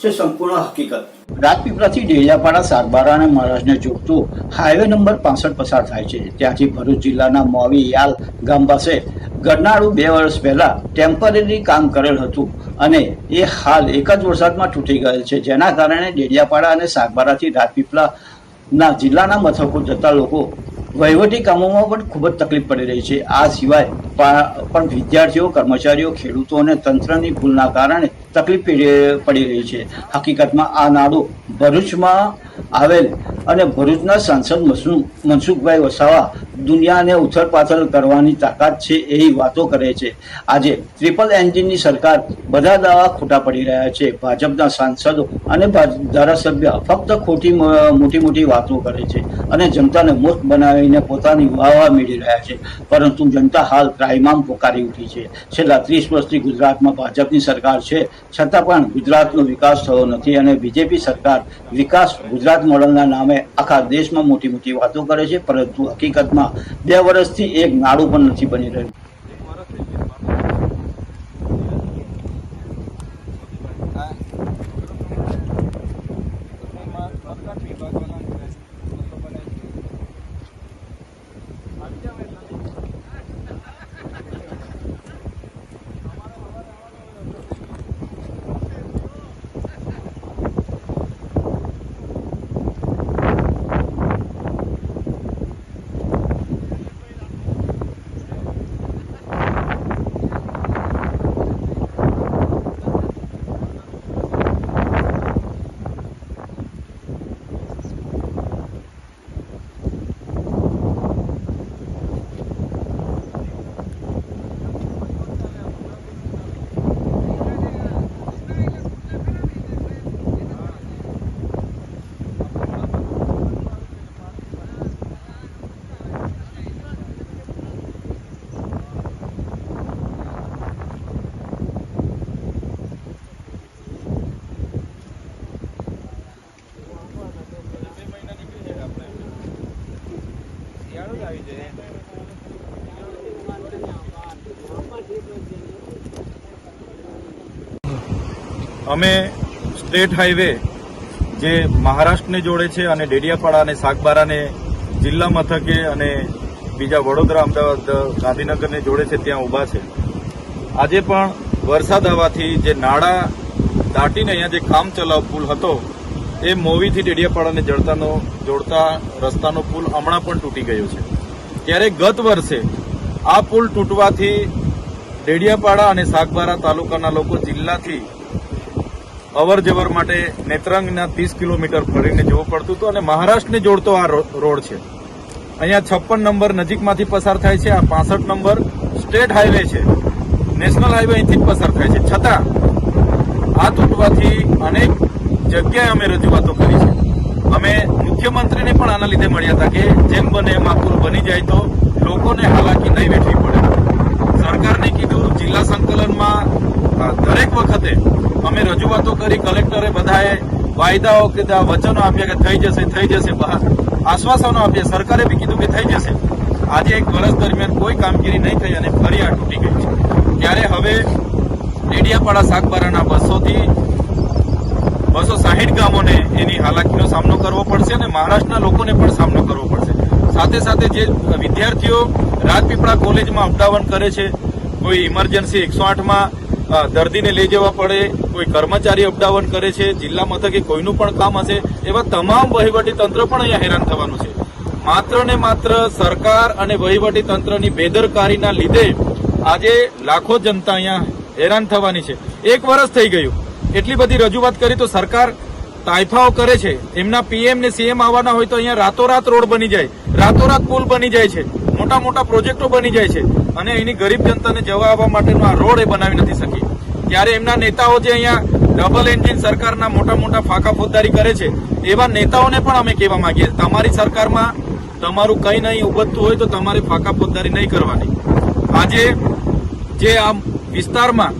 છે સંપૂર્ણ હકીકત. રાજપીપળાથી ડેડિયાપાડા સાગબારા અને મહારાજને જોડતો હાઈવે નંબર પાસઠ પસાર થાય છે. ત્યાંથી ભરૂચ જિલ્લાના મોવી, યાલ ગામ પાસે ગરનાળું બે વર્ષ પહેલા ટેમ્પરરી કામ કરેલ હતું અને એ હાલ એક જ વરસાદમાં તૂટી ગયેલ છે. જેના કારણે ડેડિયાપાડા અને સાગબારાથી રાજપીપળાના જિલ્લાના મથકો જતા લોકો વહીવટી કામોમાં પણ ખૂબ જ તકલીફ પડી રહી છે. આ સિવાય પણ વિદ્યાર્થીઓ, કર્મચારીઓ, ખેડૂતો અને તંત્રની ભૂલના કારણે તકલીફ પડી રહી છે. હકીકતમાં આ નાડું ભરૂચમાં આવેલ અને ભરૂચના સાંસદ મનસુ- મનસુખભાઈ વસાવા દુનિયાને ઉથલપાથલ કરવાની તાકાત છે એવી વાતો કરે છે. આજે ટ્રિપલ એન્જિનની સરકાર બધા દાવા ખોટા પડી રહ્યા છે. ભાજપના સાંસદો અને ધારાસભ્ય ફક્ત ખોટી મોટી મોટી વાતો કરે છે અને જનતાને મૂર્ખ બનાવીને પોતાની વાહવા મેળવી રહ્યા છે. પરંતુ જનતા હાલ ત્રાહિમામ પોકારી ઉઠી છે. છેલ્લા ત્રીસ વર્ષથી ગુજરાતમાં ભાજપની સરકાર છે. છતાં પણ ગુજરાતનો વિકાસ થયો નથી અને બીજેપી સરકાર વિકાસ ગુજરાત મોડલના નામે આખા દેશમાં મોટી મોટી વાતો કરે છે, પરંતુ હકીકતમાં બે વર્ષથી એક નાડું પણ નથી બની રહ્યું. અમે સ્ટેટ હાઈવે જે મહારાષ્ટ્રને જોડે છે અને ડેડિયાપાડા અને સાગબારાને જિલ્લા મથકે અને બીજા વડોદરા, અમદાવાદ, ગાંધીનગરને જોડે છે, ત્યાં ઊભા છે. આજે પણ વરસાદ આવવાથી જે નાળા દાટીને અહીંયા જે કામ ચલાવ પુલ હતો, એ મોવીથી ડેડિયાપાડાને જડતાનો, જોડતા રસ્તાનો પુલ હમણાં પણ તૂટી ગયો છે. ત્યારે ગત વર્ષે આ પુલ તૂટવાથી ડેડિયાપાડા અને સાગબારા તાલુકાના લોકો જિલ્લાથી અવર જવર માટે નેત્રંગના ત્રીસ કિલોમીટર ફરીને જવું પડતું હતું અને મહારાષ્ટ્રને જોડતો આ રોડ છે. અહીંયા છપ્પન નંબર નજીકમાંથી પસાર થાય છે, આ પાસઠ નંબર સ્ટેટ હાઈવે છે. નેશનલ હાઈવે અહીંથી જ પસાર થાય છે. છતાં, આ તૂટવાથી અનેક જગ્યાએ અમે રજૂઆતો કરી છે. અમે મુખ્યમંત્રીને પણ આના લીધે મળ્યા હતા કે જેમ બને એમ પુલ બની જાય તો લોકોને હાલાકી નહીં વેઠવી પડે. સરકારને કીધું જિલ્લા સંકલનમાં અ, દરેક વખતે અમે રજૂઆતો કરી, કલેક્ટરે બધાએ વાયદાઓ કીધા વચનો આપ્યા કે થઈ જશે થઈ જશે, બહાર. આશ્વાસનો આપ્યા, સરકારે બી કીધું કે થઈ જશે. આજે એક વર્ષ દરમિયાન કોઈ કામગીરી નહીં થઈ અને ફરી આ તૂટી ગઈ છે. ત્યારે હવે ડેડિયાપાડા શાકબારાના બસોથી બસો સાહીઠ ગામોને એની હાલાકીનો સામનો કરવો પડશે અને મહારાષ્ટ્રના લોકોને પણ સામનો કરવો પડશે. સાથે સાથે જે વિદ્યાર્થીઓ રાજપીપળા કોલેજમાં અપડાવન કરે છે, કોઈ ઇમરજન્સી એકસો આઠમાં દર્દીને લઈ જવા પડે, કોઈ કર્મચારી અપડાવન કરે છે, જિલ્લા મથકે કોઈનું પણ કામ હશે, એવા તમામ વહીવટી તંત્ર પણ અહીંયા હેરાન થવાનું છે. માત્ર ને માત્ર સરકાર અને વહીવટી તંત્રની બેદરકારીના લીધે આજે લાખો જનતા અહીંયા હેરાન થવાની છે. એક વર્ષ થઈ ગયું. એટલી બધી રજૂઆત કરી તો સરકાર તાઇફાઓ કરે છે. એમના પીએમ ને સીએમ આવવાના હોય તો અહીંયા રાતોરાત રોડ બની જાય. રાતોરાત પુલ બની જાય છે. મોટા મોટા પ્રોજેક્ટો બની જાય છે. અને એની ગરીબ જનતાને જવા આવવા માટેનો આ રોડ એ બનાવી નથી શકી. ત્યારે એમના નેતાઓ જે અહીંયા ડબલ એન્જિન સરકારના મોટા મોટા ફાંકા ફોજદારી કરે છે, એવા નેતાઓને પણ અમે કહેવા માંગીએ તમારી સરકારમાં તમારું કંઈ નહીં ઉભતું હોય તો તમારે ફાંકા ફોજદારી નહીં કરવાની. આજે જે આ વિસ્તારમાં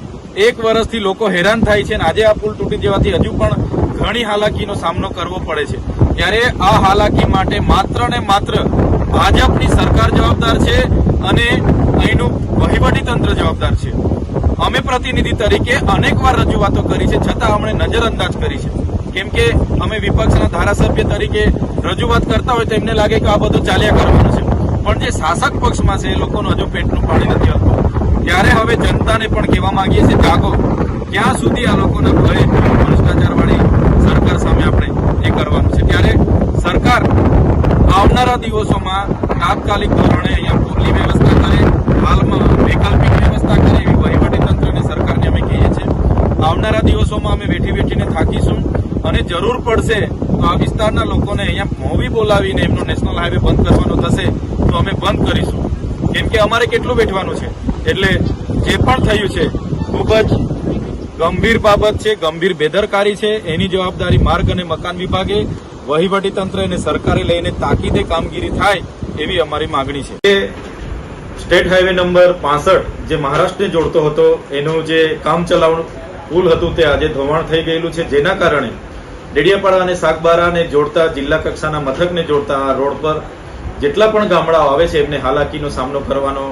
એક વર્ષથી લોકો હેરાન થાય છે અને આજે આ પુલ તૂટી જવાથી હજુ પણ ઘણી હાલાકીનો સામનો કરવો પડે છે. ત્યારે આ હાલાકી માટે માત્ર ને માત્ર ભાજપની સરકાર જવાબદાર છે અને અહીંનું વહીવટી તંત્ર જવાબદાર છે. અમે પ્રતિનિધિ તરીકે અનેકવાર રજૂઆતો કરી છે, છતાં અમને નજરઅંદાજ કરી છે. કેમ કે અમે વિપક્ષના ધારાસભ્ય તરીકે રજૂઆત કરતા હોય તો એમને લાગે કે આ બધું ચાલ્યા કરવાનું છે. પણ જે શાસક પક્ષમાં છે, એ લોકોનું હજુ પેટનું પાણી નથી હતું ત્યારે હવે જનતાને પણ કહેવા માંગીએ છીએ, જાગો. ક્યાં સુધી આ લોકોના ભય ભ્રષ્ટાચારવાળી સરકાર સામે આપણે એ કરવાનું છે? ત્યારે સરકાર આવનારા દિવસોમાં તાત્કાલિક ધોરણે અહીંયા પૂરની વ્યવસ્થા કરે, હાલમાં વૈકલ્પિક વ્યવસ્થા કરે એવી વહીવટી તંત્રને સરકારને અમે કહીએ છીએ. આવનારા દિવસોમાં અમે વેઠી વેઠીને થાકીશું અને જરૂર પડશે તો આ વિસ્તારના લોકોને અહીંયા મોવી બોલાવીને એમનો નેશનલ હાઈવે બંધ કરવાનો થશે તો અમે બંધ કરીશું. કેમ કે અમારે કેટલું બેઠવાનું છે? એટલે જે પણ થયું છે, ખૂબ જ ગંભીર બાબત છે, ગંભીર બેદરકારી છે. એની જવાબદારી માર્ગ અને મકાન વિભાગે વહીવટી અને સરકારે લઈને તાકીદે કામગીરી થાય એવી અમારી માગણી છે. સ્ટેટ હાઈવે નંબર પાસઠ જે મહારાષ્ટ્રને જોડતો હતો, એનું જે કામ ચલાવ પુલ હતું તે આજે ધોવાણ થઈ ગયેલું છે. જેના કારણે ડેડિયાપાડા અને સાગબારાને જોડતા, જિલ્લા કક્ષાના મથકને જોડતા આ રોડ પર જેટલા પણ ગામડાઓ આવે છે, એમને હાલાકીનો સામનો કરવાનો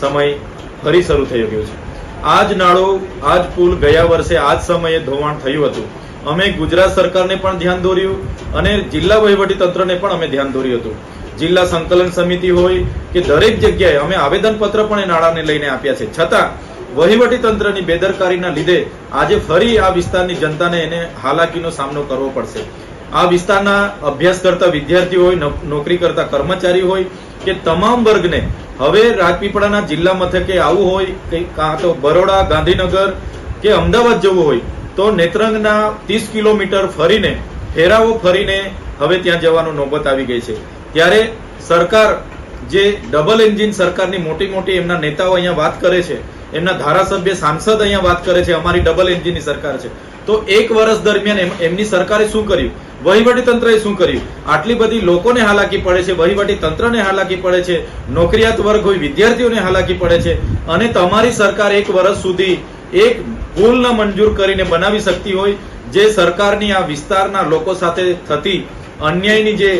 સમય ફરી શરૂ થઈ ગયો છે. આજ નાળો, આજ પુલ ગયા વર્ષે આજ સમયે ધોવાણ થયું હતું. અમે ગુજરાત સરકારને પણ ધ્યાન દોર્યું અને જિલ્લા વહીવટી તંત્રને પણ અમે ધ્યાન દોર્યું હતું. જિલ્લા સંકલન સમિતિ હોય કે દરેક જગ્યાએ અમે આવેદનપત્ર પણ એ નાણાને લઈને આપ્યા છે. છતાં વહીવટી તંત્રની બેદરકારીના લીધે આજે ફરી આ વિસ્તારની જનતાને એને હાલાકીનો સામનો કરવો પડશે. આ વિસ્તારના અભ્યાસ કરતા વિદ્યાર્થીઓ હોય નોકરી કરતા કર્મચારી હોય કે તમામ વર્ગને હવે રાજપીપળાના જિલ્લા મથકે આવવું હોય કે કાં તો બરોડા, ગાંધીનગર કે અમદાવાદ જવું હોય તો નેત્રંગના ત્રીસ કિલોમીટર ફરીને ફેરાવો ફરીને હવે ત્યાં જવાનું નોબત આવી ગઈ છે. ત્યારે સરકાર, જે ડબલ એન્જિન સરકારની મોટી મોટી એમના નેતાઓ અહીંયા વાત કરે છે, એમના ધારાસભ્ય સાંસદ અહીંયા વાત કરે છે, અમારી ડબલ એન્જિનની સરકાર છે. તો એક વર્ષ દરમિયાન એમ- એમની સરકારે શું કર્યું? વહીવટી તંત્રએ શું કર્યું? આટલી બધી લોકોને હાલાકી પડે છે વહીવટી તંત્રને હાલાકી પડે છે, નોકરિયાત વર્ગ હોય, વિદ્યાર્થીઓને હાલાકી પડે છે, અને તમારી સરકાર એક વર્ષ સુધી એક પુલ ન મંજૂર કરીને બનાવી શકતી હોય, જે સરકારની આ વિસ્તારના લોકો સાથે થતી અન્યાયની જે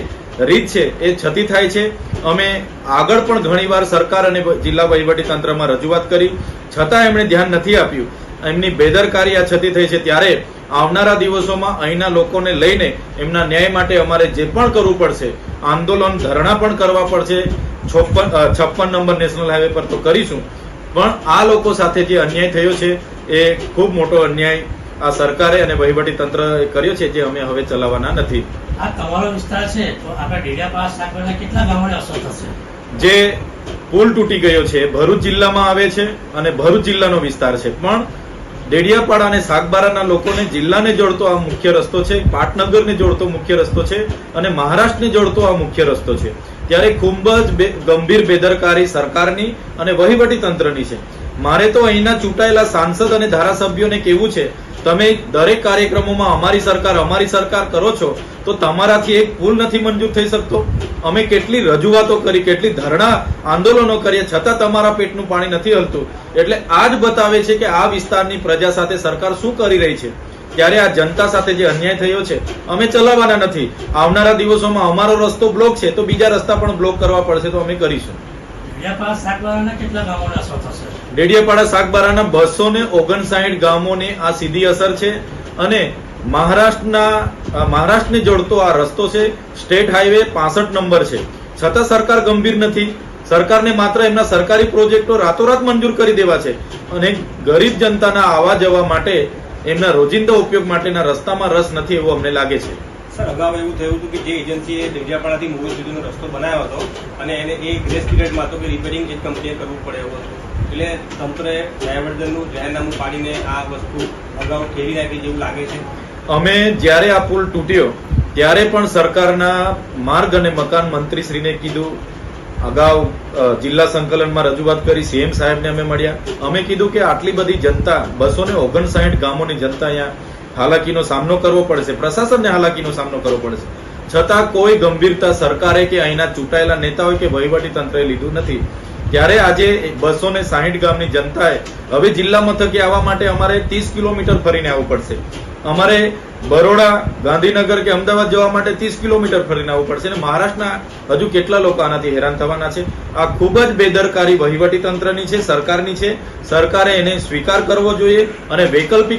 રીત છે, એ છતી થાય છે. અમે આગળ પણ ઘણીવાર સરકાર અને જિલ્લા તંત્રમાં રજૂઆત કરી. છતાં એમણે ધ્યાન નથી આપ્યું. એમની બેદરકારી આ છતી થઈ છે. ત્યારે આવનારા દિવસોમાં અહીંના લોકોને લઈને એમના ન્યાય માટે અમારે જે પણ કરવું પડશે, આંદોલન ધરણા પણ કરવા પડશે. છપ્પન છપ્પન નંબર નેશનલ હાઈવે પર તો કરીશું. પણ આ લોકો સાથે જે અન્યાય થયો છે એ ખૂબ મોટો અન્યાય આ સરકારે અને વહીવટી તંત્ર કર્યો છે જે અમે હવે ચલાવવાના નથી. આ તમારો વિસ્તાર છે તો આપણા પાસ શાકભાજીના કેટલા ગામોને અસર થશે? જે પુલ તૂટી ગયો છે ભરૂચ જિલ્લામાં આવે છે અને ભરૂચ જિલ્લાનો વિસ્તાર છે. પણ ડેડિયાપાડા અને સાગબારાના લોકોને જિલ્લાને જોડતો આ મુખ્ય રસ્તો છે પાટનગરને જોડતો મુખ્ય રસ્તો છે અને મહારાષ્ટ્રને જોડતો આ મુખ્ય રસ્તો છે. ત્યારે ખૂબ જ ગંભીર બેદરકારી સરકારની અને વહીવટી તંત્રની છે. મારે તો અહીંના ચૂંટાયેલા સાંસદ અને ધારાસભ્યોને કેવું છે, તમે દરેક કાર્યક્રમોમાં અમારી સરકાર અમારી સરકાર કરો છો, તો તમારાથી એક ભૂલ નથી મંજૂર થઈ શકતો? અમે કેટલી રજૂઆતો કરી, કેટલી ધરણા આંદોલનો કરીએ છતાં તમારા પેટનું પાણી નથી હલતું. એટલે આ જ બતાવે છે કે આ વિસ્તારની પ્રજા સાથે સરકાર શું કરી રહી છે. ત્યારે આ જનતા સાથે જે અન્યાય થયો છે, અમે ચલાવવાના નથી. આવનારા દિવસોમાં અમારો રસ્તો બ્લોક છે, તો બીજા રસ્તા પણ બ્લોક કરવા પડશે તો અમે કરીશું. કેટલા ગામોના ડેડિયાપાડા સાગબારાના બસો ને ઓગણસાઠ ગામોને આ સીધી અસર છે અને મહારાષ્ટ્રના મહારાષ્ટ્રને જોડતો આ રસ્તો છે, સ્ટેટ હાઈવે પાસઠ નંબર છે. છતાં સરકાર ગંભીર નથી. સરકારને માત્ર એમના સરકારી પ્રોજેક્ટો રાતોરાત મંજૂર કરી દેવા છે અને ગરીબ જનતાના આવવા જવા માટે એમના રોજિંદા ઉપયોગ માટેના રસ્તામાં રસ નથી એવું અમને લાગે છે. સર, અગાઉ એવું થયું હતું કે જે એજન્સીએ દેવજાપાડાથી મુગલ સુધીનો રસ્તો બનાવ્યો હતો અને એને એ ગ્રેસ પીરિયડમાં હતો કે રિપેરિંગ જે કંપનીએ કરવું પડે એવું હતું. એટલે તંત્રએ જયવર્ધનનું જાહેરનામું પાડીને આ વસ્તુ અગાઉ ઠેરી રાખી જેવું લાગે છે. અમે જ્યારે આ પુલ તૂટ્યો, ત્યારે પણ સરકારના માર્ગ અને મકાન મંત્રીશ્રીને કીધું, અગાઉ જિલ્લા સંકલનમાં રજૂઆત કરી, સીએમ સાહેબને અમે મળ્યા. અમે કીધું કે આટલી બધી જનતા બસો ને ઓગણસાઠ ગામોની જનતા અહીંયા હાલાકીનો સામનો કરવો પડશે, પ્રશાસનને હાલાકીનો સામનો કરવો પડશે. છતાં કોઈ ગંભીરતા સરકારે કે અહીંના ચૂંટાયેલા નેતાઓએ કે વહીવટી તંત્રએ લીધું નથી. ત્યારે આજે બસો ને સાહીઠ ગામની જનતાએ હવે જિલ્લા મથકે આવવા માટે અમારે ત્રીસ કિલોમીટર ફરીને આવવું પડશે. અમારે બરોડા, ગાંધીનગર કે અમદાવાદ જવા માટે ત્રીસ કિલોમીટર ફરીને આવવું પડશે અને મહારાષ્ટ્રના હજુ કેટલા લોકો આનાથી હેરાન થવાના છે? આ ખૂબ જ બેદરકારી વહીવટી તંત્રની છે, સરકારની છે. સરકારે એને સ્વીકાર કરવો જોઈએ અને વૈકલ્પિક